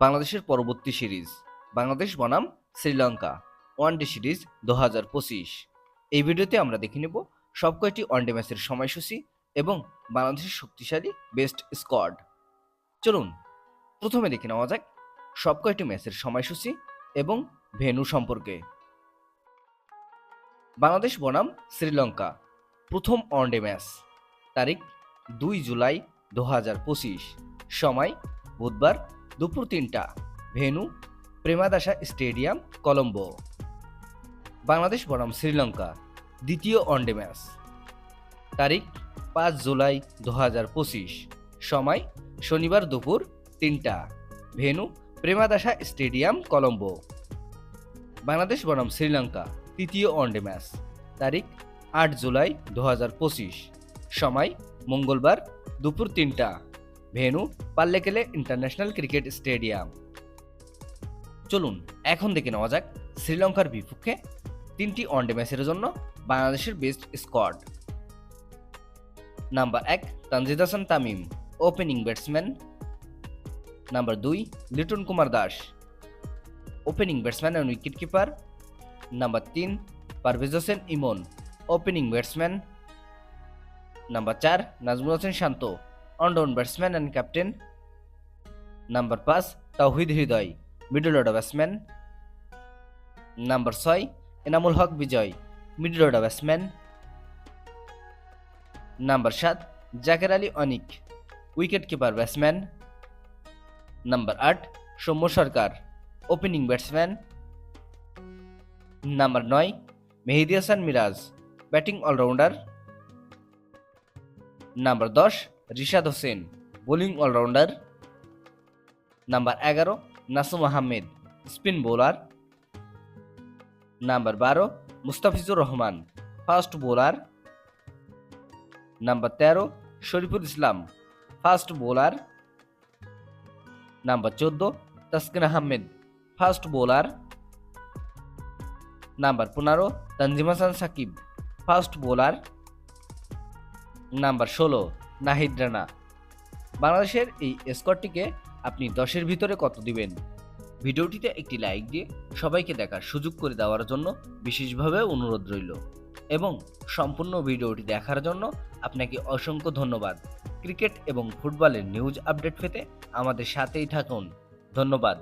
বাংলাদেশের পরবর্তী সিরিজ। বাংলাদেশ বনাম শ্রীলঙ্কা। ওয়ানডে সিরিজ দু হাজার পঁচিশ। এই ভিডিওতে আমরা দেখে নেব সব কয়টি ওয়ানডে ম্যাচের সময়সূচি এবং বাংলাদেশের শক্তিশালী বেস্ট স্কোয়াড। চলুন, প্রথমে দেখে নেওয়া যাক সব কয়টি ম্যাচের সময়সূচি এবং ভেন্যু সম্পর্কে। বাংলাদেশ বনাম শ্রীলঙ্কা। প্রথম ওয়ানডে ম্যাচ। তারিখ দুই জুলাই দু হাজার পঁচিশ। সময় বুধবার দুপুর তিনটা, ভেনু, প্রেমাদাসা স্টেডিয়াম, কলম্বো। বাংলাদেশ বনাম শ্রীলঙ্কা, দ্বিতীয় ওয়ানডে ম্যাচ তারিখ, পাঁচ জুলাই দু হাজার পঁচিশ। সময়, শনিবার দুপুর তিনটা, ভেনু, প্রেমাদাসা স্টেডিয়াম, কলম্বো। বাংলাদেশ বনাম শ্রীলঙ্কা, তৃতীয় ওয়ানডে ম্যাচ তারিখ, আট জুলাই দু হাজার পঁচিশ। সময়, মঙ্গলবার দুপুর তিনটা। Venue Pallekele international cricket stadium চলুন, এখন দেখে নেওয়া যাক শ্রীলঙ্কার বিপক্ষে তিনটি ওয়ানডে ম্যাচের জন্য বাংলাদেশের বেস্ট স্কোয়াড নাম্বার এক, Tanzid Hasan Tamim opening batsman number দুই, Liton Kumar Das opening batsman and wicket keeper number তিন, Parvez Hossain Emon opening batsman number চার, Najmul Hossain Shanto one down batsman and captain number পাঁচ Towhid Hridoy middle order batsman number ছয় Enamul Haque Bijoy middle order batsman number সাত Jaker Ali Anik wicket keeper batsman number আট Soumya Sarkar opening batsman number নয় Mehedi Hasan Miraz batting allrounder number দশ Rishad Hossain bowling allrounder number এগারো Nasum Ahmed spin bowler number বারো Mustafizur Rahman fast bowler number তেরো Shoriful Islam fast bowler number চোদ্দ Taskin Ahmed fast bowler number পনেরো Tanzim Hasan Sakib fast bowler number ষোলো নাহিদ রানা। বাংলাদেশের এই স্কোয়াডটিকে আপনি দশের ভিতরে কত দিবেন? ভিডিওটিতে একটি লাইক দিয়ে সবাইকে দেখার সুযোগ করে দেওয়ার জন্য বিশেষভাবে অনুরোধ রইল এবং সম্পূর্ণ ভিডিওটি দেখার জন্য আপনাকে অসংখ্য ধন্যবাদ। ক্রিকেট এবং ফুটবলের নিউজ আপডেট পেতে আমাদের সাথেই থাকুন। ধন্যবাদ।